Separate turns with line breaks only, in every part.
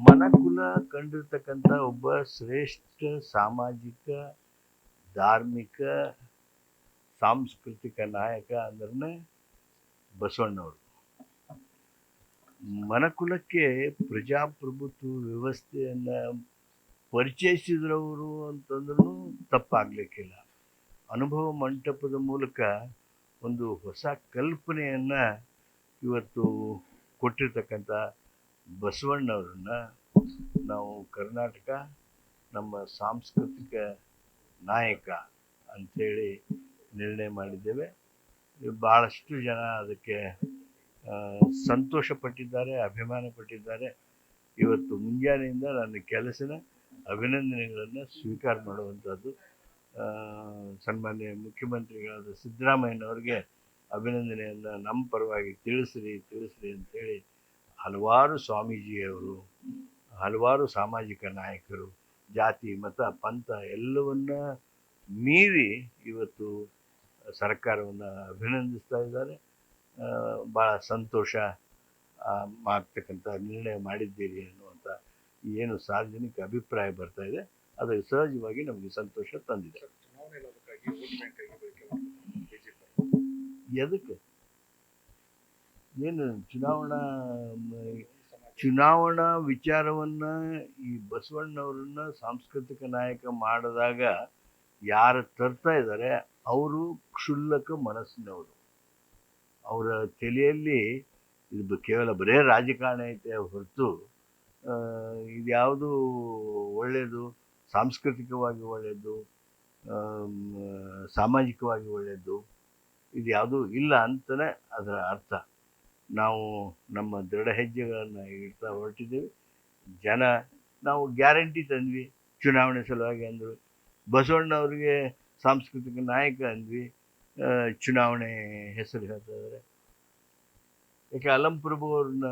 ಮನಕುಲ ಕಂಡಿರ್ತಕ್ಕಂಥ ಒಬ್ಬ ಶ್ರೇಷ್ಠ ಸಾಮಾಜಿಕ, ಧಾರ್ಮಿಕ, ಸಾಂಸ್ಕೃತಿಕ ನಾಯಕ ಅಂದ್ರೆ ಬಸವಣ್ಣವರು. ಮನಕುಲಕ್ಕೆ ಪ್ರಜಾಪ್ರಭುತ್ವ ವ್ಯವಸ್ಥೆಯನ್ನು ಪರಿಚಯಿಸಿದ್ರವರು ಅಂತಂದ್ರೂ ತಪ್ಪಾಗಲಿಕ್ಕಿಲ್ಲ. ಅನುಭವ ಮಂಟಪದ ಮೂಲಕ ಒಂದು ಹೊಸ ಕಲ್ಪನೆಯನ್ನು ಇವತ್ತು ಕೊಟ್ಟಿರ್ತಕ್ಕಂಥ ಬಸವಣ್ಣವ್ರನ್ನ ನಾವು ಕರ್ನಾಟಕ ನಮ್ಮ ಸಾಂಸ್ಕೃತಿಕ ನಾಯಕ ಅಂಥೇಳಿ ನಿರ್ಣಯ ಮಾಡಿದ್ದೇವೆ. ಭಾಳಷ್ಟು ಜನ ಅದಕ್ಕೆ ಸಂತೋಷ ಪಟ್ಟಿದ್ದಾರೆ ಅಭಿಮಾನ ಪಟ್ಟಿದ್ದಾರೆ ಇವತ್ತು ಮುಂಜಾನೆಯಿಂದ ನನ್ನ ಕೆಲಸನ, ಅಭಿನಂದನೆಗಳನ್ನು ಸ್ವೀಕಾರ ಮಾಡುವಂಥದ್ದು ಸನ್ಮಾನ್ಯ ಮುಖ್ಯಮಂತ್ರಿಗಳಾದ ಸಿದ್ದರಾಮಯ್ಯನವ್ರಿಗೆ ಅಭಿನಂದನೆಯನ್ನು ನಮ್ಮ ಪರವಾಗಿ ತಿಳಿಸ್ರಿ ತಿಳಿಸ್ರಿ ಅಂತೇಳಿ ಹಲವಾರು ಸ್ವಾಮೀಜಿಯವರು ಹಲವಾರು ಸಾಮಾಜಿಕ ನಾಯಕರು ಜಾತಿ ಮತ ಪಂಥ ಎಲ್ಲವನ್ನ ಮೀರಿ ಇವತ್ತು ಸರ್ಕಾರವನ್ನು ಅಭಿನಂದಿಸ್ತಾ ಇದ್ದಾರೆ. ಭಾಳ ಸಂತೋಷ ಮಾಡ್ತಕ್ಕಂಥ ನಿರ್ಣಯ ಮಾಡಿದ್ದೀರಿ ಅನ್ನುವಂಥ ಏನು ಸಾರ್ವಜನಿಕ ಅಭಿಪ್ರಾಯ ಬರ್ತಾ ಇದೆ. ಅದು ಸಹಜವಾಗಿ ನಮಗೆ ಸಂತೋಷ ತಂದಿದೆ.
ಚುನಾವಣೆ
ಏನು ಚುನಾವಣಾ ಚುನಾವಣಾ ವಿಚಾರವನ್ನ ಈ ಬಸವಣ್ಣವರನ್ನ ಸಾಂಸ್ಕೃತಿಕ ನಾಯಕ ಮಾಡಿದಾಗ ಯಾರು ತರ್ತಾ ಇದ್ದಾರೆ, ಅವರು ಕ್ಷುಲ್ಲಕ ಮನಸ್ಸಿನವರು. ಅವರ ತಲೆಯಲ್ಲಿ ಇದು ಕೇವಲ ಬರೇ ರಾಜಕಾರಣ ಐತೆ ಹೊರತು ಇದ್ಯಾವುದು ಒಳ್ಳೆಯದು ಸಾಂಸ್ಕೃತಿಕವಾಗಿ ಒಳ್ಳೆಯದು ಸಾಮಾಜಿಕವಾಗಿ ಒಳ್ಳೆಯದು ಇದು ಯಾವುದೂ ಇಲ್ಲ ಅಂತಲೇ ಅದರ ಅರ್ಥ. ನಾವು ನಮ್ಮ ದೃಢ ಹೆಜ್ಜೆಗಳನ್ನು ಇಡ್ತಾ ಹೊರಟಿದ್ದೇವೆ. ಜನ ನಾವು ಗ್ಯಾರಂಟಿ ತಂದ್ವಿ. ಚುನಾವಣೆ ಸಲುವಾಗಿ ಅಂದರು. ಬಸವಣ್ಣವ್ರಿಗೆ ಸಾಂಸ್ಕೃತಿಕ ನಾಯಕ ಅಂದ್ವಿ. ಚುನಾವಣೆ ಹೆಸರು ಹೇಳ್ತಾ ಇದ್ದಾರೆ ಯಾಕೆ ಅಲಂಪ್ರಭು ಅವ್ರನ್ನ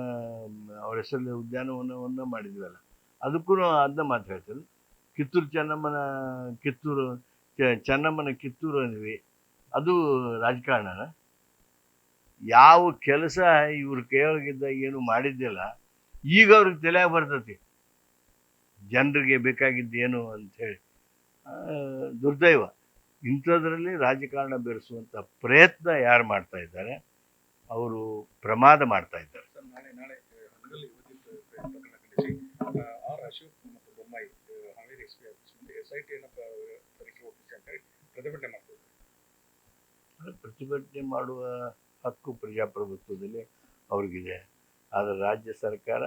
ಅವ್ರ ಹೆಸರಲ್ಲಿ ಉದ್ಯಾನವನವನ್ನು ಮಾಡಿದ್ವಲ್ಲ, ಅದಕ್ಕೂ ಅದನ್ನ ಮಾತು ಹೇಳ್ತಾರೆ ಕಿತ್ತೂರು ಚೆನ್ನಮ್ಮನ ಕಿತ್ತೂರು ಚೆನ್ನಮ್ಮನ ಕಿತ್ತೂರು ಅಂದ್ವಿ. ಅದು ರಾಜಕಾರಣನ. ಯಾವ ಕೆಲಸ ಇವ್ರ ಕೈಯೊಳಗಿದ್ದ ಏನು ಮಾಡಿದ್ದಿಲ್ಲ ಈಗ ಅವ್ರಿಗೆ ತಲೆ ಬರ್ತತಿ. ಜನರಿಗೆ ಬೇಕಾಗಿದ್ದೇನು ಏನು ಅಂಥೇಳಿ ದುರ್ದೈವ. ಇಂಥದ್ರಲ್ಲಿ ರಾಜಕಾರಣ ಬೆರೆಸುವಂಥ ಪ್ರಯತ್ನ ಯಾರು ಮಾಡ್ತಾ ಇದ್ದಾರೆ ಅವರು ಪ್ರಮಾದ ಮಾಡ್ತಾ ಇದ್ದಾರೆ.
ಹೇಳಿ ಪ್ರತಿಭಟನೆ
ಮಾಡುವ ಹಕ್ಕು ಪ್ರಜಾಪ್ರಭುತ್ವದಲ್ಲಿ ಅವ್ರಿಗಿದೆ. ಆದರೆ ರಾಜ್ಯ ಸರ್ಕಾರ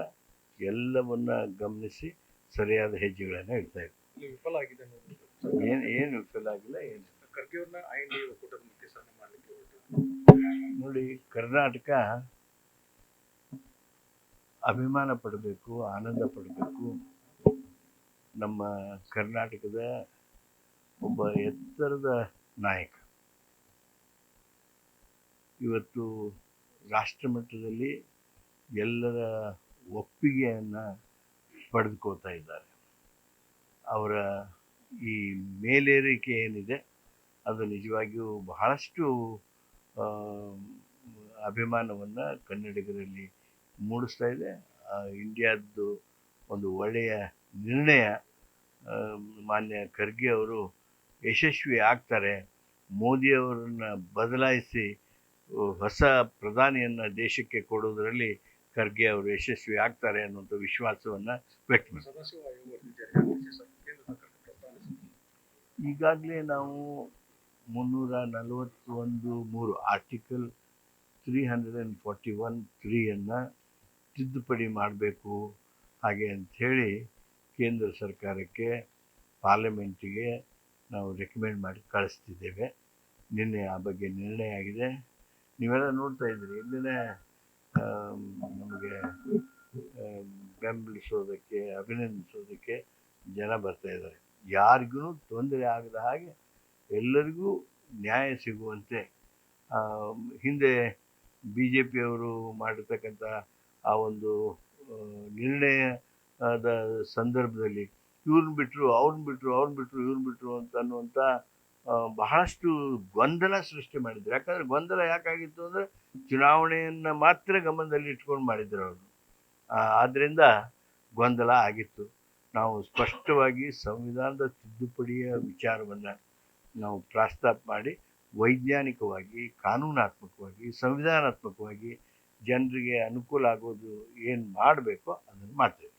ಎಲ್ಲವನ್ನ ಗಮನಿಸಿ ಸರಿಯಾದ ಹೆಜ್ಜೆಗಳನ್ನು ಇಡ್ತಾ ಇದೆ.
ವಿಫಲ ಆಗಿದೆ
ಏನು ಏನು ವಿಫಲ ಆಗಿಲ್ಲ ಏನು
ಖರ್ಗೆ ಅವ್ರನ್ನ ಐ ಎನ್ ಡಿ ಒಕ್ಕೂಟದ ಮುಖ್ಯಸ್ಥರನ್ನ ಮಾಡಲಿಕ್ಕೆ
ನೋಡಿ ಕರ್ನಾಟಕ ಅಭಿಮಾನ ಪಡಬೇಕು ಆನಂದ ಪಡಬೇಕು. ನಮ್ಮ ಕರ್ನಾಟಕದ ಒಬ್ಬ ಎತ್ತರದ ನಾಯಕ. ಇವತ್ತು ರಾಷ್ಟ್ರಮಟ್ಟದಲ್ಲಿ ಎಲ್ಲರ ಒಪ್ಪಿಗೆಯನ್ನು ಪಡೆದುಕೋತಾ ಇದ್ದಾರೆ. ಅವರ ಈ ಮೇಲೇರಿಕೆ ಏನಿದೆ, ಅದು ನಿಜವಾಗಿಯೂ ಬಹಳಷ್ಟು ಅಭಿಮಾನವನ್ನು ಕನ್ನಡಿಗರಲ್ಲಿ ಮೂಡಿಸ್ತಾ ಇದೆ. ಇಂಡಿಯಾದ್ದು ಒಂದು ಒಳ್ಳೆಯ ನಿರ್ಣಯ. ಮಾನ್ಯ ಖರ್ಗೆ ಅವರು ಯಶಸ್ವಿ ಆಗ್ತಾರೆ. ಮೋದಿಯವರನ್ನ ಬದಲಾಯಿಸಿ ಹೊಸ ಪ್ರಧಾನಿಯನ್ನು ದೇಶಕ್ಕೆ ಕೊಡೋದರಲ್ಲಿ ಖರ್ಗೆ ಅವರು ಯಶಸ್ವಿ ಆಗ್ತಾರೆ ಅನ್ನುವಂಥ ವಿಶ್ವಾಸವನ್ನು ವ್ಯಕ್ತ ಈಗಾಗಲೇ ನಾವು ಮುನ್ನೂರ ನಲವತ್ತೊಂದು ಮೂರು article three hundred and forty one ತ್ರೀಯನ್ನು ತಿದ್ದುಪಡಿ ಮಾಡಬೇಕು ಹಾಗೆ ಅಂಥೇಳಿ ಕೇಂದ್ರ ಸರ್ಕಾರಕ್ಕೆ ಪಾರ್ಲಿಮೆಂಟಿಗೆ ನಾವು ರೆಕಮೆಂಡ್ ಮಾಡಿ ಕಳಿಸ್ತಿದ್ದೇವೆ. ನಿನ್ನೆ ಆ ಬಗ್ಗೆ ನಿರ್ಣಯ ಆಗಿದೆ. ನೀವೆಲ್ಲ ನೋಡ್ತಾ ಇದ್ದೀರಿ. ಇಲ್ಲಿನ ನಮಗೆ ಬೆಂಬಲಿಸೋದಕ್ಕೆ, ಅಭಿನಂದಿಸೋದಕ್ಕೆ ಜನ ಬರ್ತಾ ಇದ್ದಾರೆ. ಯಾರಿಗೂ ತೊಂದರೆ ಆಗದ ಹಾಗೆ ಎಲ್ಲರಿಗೂ ನ್ಯಾಯ ಸಿಗುವಂತೆ ಹಿಂದೆ ಬಿ ಜೆ ಪಿಯವರು ಮಾಡಿರ್ತಕ್ಕಂಥ ಆ ಒಂದು ನಿರ್ಣಯದ ಸಂದರ್ಭದಲ್ಲಿ ಇವ್ರನ್ನ ಬಿಟ್ಟರು ಅವ್ರನ್ನ ಬಿಟ್ಟರು ಅವ್ರನ್ನ ಬಿಟ್ಟರು ಇವ್ರನ್ನ ಬಿಟ್ಟರು ಅಂತ ಅನ್ನುವಂಥ ಬಹಳಷ್ಟು ಗೊಂದಲ ಸೃಷ್ಟಿ ಮಾಡಿದ್ರು. ಯಾಕಂದ್ರೆ ಗೊಂದಲ ಯಾಕಾಗಿತ್ತು ಅಂದರೆ ಚುನಾವಣೆಯನ್ನು ಮಾತ್ರ ಗಮನದಲ್ಲಿ ಇಟ್ಕೊಂಡು ಮಾಡಿದ್ರು ಅವರು. ಆದ್ದರಿಂದ ಗೊಂದಲ ಆಗಿತ್ತು. ನಾವು ಸ್ಪಷ್ಟವಾಗಿ ಸಂವಿಧಾನದ ತಿದ್ದುಪಡಿಯ ವಿಚಾರವನ್ನು ನಾವು ಪ್ರಸ್ತಾಪ ಮಾಡಿ ವೈಜ್ಞಾನಿಕವಾಗಿ, ಕಾನೂನಾತ್ಮಕವಾಗಿ, ಸಂವಿಧಾನಾತ್ಮಕವಾಗಿ ಜನರಿಗೆ ಅನುಕೂಲ ಆಗೋದು ಏನು ಮಾಡಬೇಕೋ ಅದನ್ನು ಮಾಡ್ತೇವೆ.